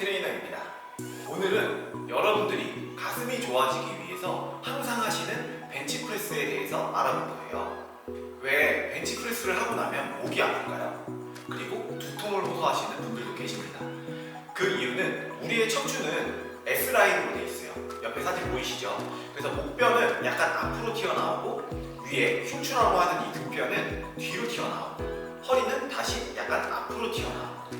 트레이너입니다. 오늘은 여러분들이 가슴이 좋아지기 위해서 항상 하시는 벤치프레스에 대해서 알아볼 거예요. 왜 벤치프레스를 하고 나면 목이 아플까요? 그리고 두통을 호소하시는 분들도 계십니다. 그 이유는 우리의 척추는 S라인으로 돼 있어요. 옆에 사진 보이시죠? 그래서 목뼈는 약간 앞으로 튀어나오고 위에 흉추라고 하는 이 등뼈는 뒤로 튀어나오고 허리는 다시 약간 앞으로 튀어나오고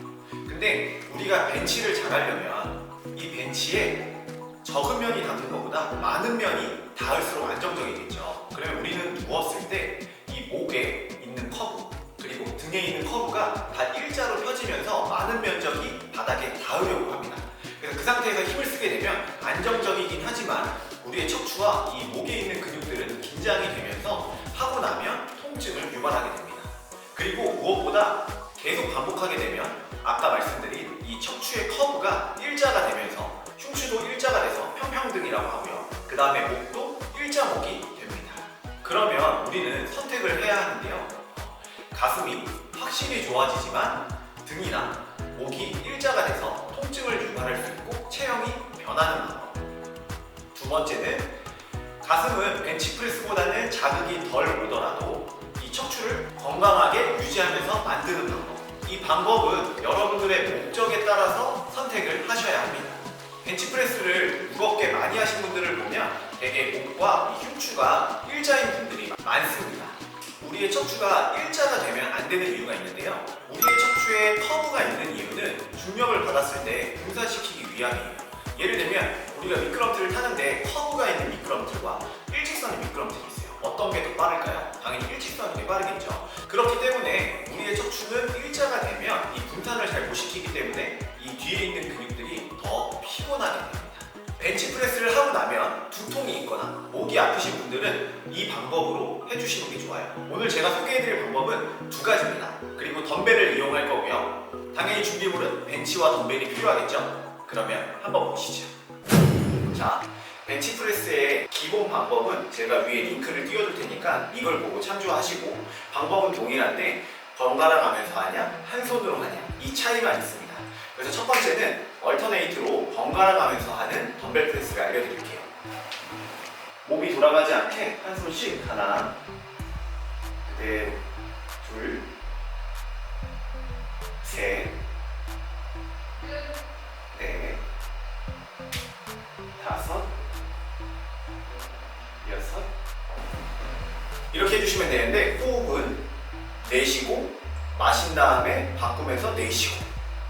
근데 우리가 벤치를 잘 하려면 이 벤치에 적은 면이 닿는 것보다 많은 면이 닿을수록 안정적이겠죠. 그러면 우리는 누웠을 때 이 목에 있는 커브 그리고 등에 있는 커브가 다 일자로 펴지면서 많은 면적이 바닥에 닿으려고 합니다. 그래서 그 상태에서 힘을 쓰게 되면 안정적이긴 하지만 우리의 척추와 이 목에 있는 근육들은 긴장이 되면서 하고 나면 통증을 유발하게 됩니다. 그리고 무엇보다 계속 반복하게 되면 아까 말씀드린 이 척추의 커브가 일자가 되면서 흉추도 일자가 돼서 평평등이라고 하고요. 그 다음에 목도 일자목이 됩니다. 그러면 우리는 선택을 해야 하는데요. 가슴이 확실히 좋아지지만 등이나 목이 일자가 돼서 통증을 유발할 수 있고 체형이 변하는 방법. 두 번째는 가슴은 벤치프레스보다는 자극이 덜 오더라도 이 척추를 건강하게 유지하면서. 이 방법은 여러분들의 목적에 따라서 선택을 하셔야 합니다. 벤치프레스를 무겁게 많이 하신 분들을 보면 대개 목과 이 흉추가 일자인 분들이 많습니다. 우리의 척추가 일자가 되면 안 되는 이유가 있는데요. 우리의 척추에 커브가 있는 이유는 중력을 받았을 때 분산시키기 위함이에요. 예를 들면 우리가 미끄럼틀을 타는데 커브가 있는 미끄럼틀과 일직선의 미끄럼틀이 있어요. 어떤 게 더 빠를까요? 나면 두통이 있거나 목이 아프신 분들은 이 방법으로 해주시는 게 좋아요. 오늘 제가 소개해드릴 방법은 두 가지입니다. 그리고 덤벨을 이용할 거고요. 당연히 준비물은 벤치와 덤벨이 필요하겠죠? 그러면 한번 보시죠. 자, 벤치프레스의 기본 방법은 제가 위에 링크를 띄워둘 테니까 이걸 보고 참조하시고 방법은 동일한데 번갈아 가면서 하냐, 한 손으로 하냐 이 차이만 있습니다. 그래서 첫 번째는 얼터네이트로 번갈아 가면서 하는 덤벨 프레스를 알려드릴게요. 몸이 돌아가지 않게 한 손씩 하나, 그대로 둘, 셋, 넷, 다섯, 여섯 이렇게 해주시면 되는데 호흡은 내쉬고 마신 다음에 바꾸면서 내쉬고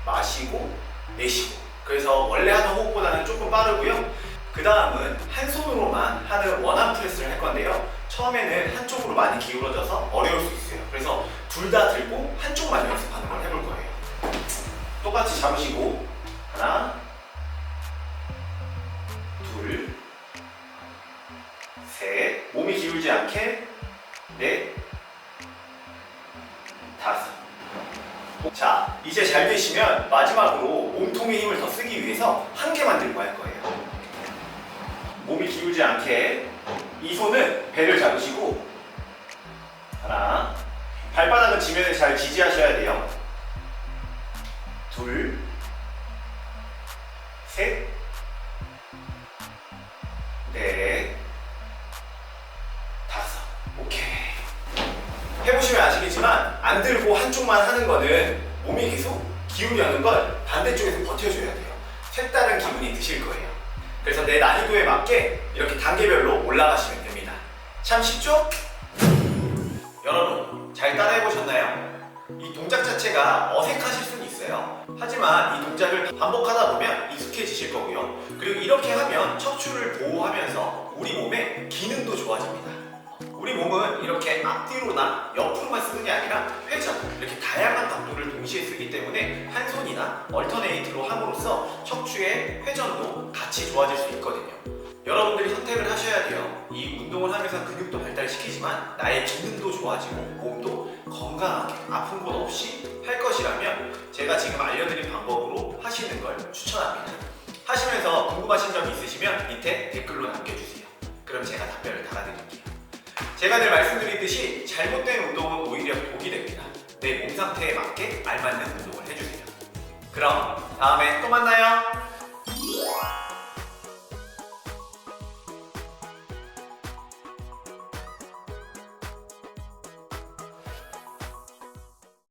마시고 내쉬고 그래서 원래 하는 호흡보다는 조금 빠르고요. 그 다음은 한 손으로만 하는 원암 프레스를 할 건데요. 처음에는 한쪽으로 많이 기울어져서 어려울 수 있어요. 그래서 둘 다 들고 한쪽만 연습하는 걸 해볼 거예요. 똑같이 잡으시고 하나 둘 셋, 몸이 기울지 않게. 넷, 다섯. 자, 이제 잘 되시면 마지막으로 몸통의 힘을 더 쓰기 위해서 한 개 만 들고 할 거예요. 몸이 기울지 않게 이 손은 배를 잡으시고 하나, 발바닥은 지면에 잘 지지하셔야 돼요. 해보시면 아시겠지만 안 들고 한쪽만 하는 거는 몸이 계속 기울여는 걸 반대쪽에서 버텨줘야 돼요. 색다른 기분이 드실 거예요. 그래서 내 난이도에 맞게 이렇게 단계별로 올라가시면 됩니다. 참 쉽죠? 여러분 잘 따라해보셨나요? 이 동작 자체가 어색하실 수는 있어요. 하지만 이 동작을 반복하다 보면 익숙해지실 거고요. 그리고 이렇게 하면 척추를 보호하면서 우리 몸의 기능도 좋아집니다. 앞뒤로나 옆으로만 쓰는 게 아니라 회전 이렇게 다양한 각도를 동시에 쓰기 때문에 한 손이나 얼터네이트로 함으로써 척추의 회전도 같이 좋아질 수 있거든요. 여러분들이 선택을 하셔야 돼요. 이 운동을 하면서 근육도 발달시키지만 나의 기능도 좋아지고 몸도 건강하게 아픈 곳 없이 할 제가 늘 말씀드리듯이 잘못된 운동은 오히려 독이 됩니다. 내 몸 상태에 맞게 알맞는 운동을 해주세요. 그럼 다음에 또 만나요.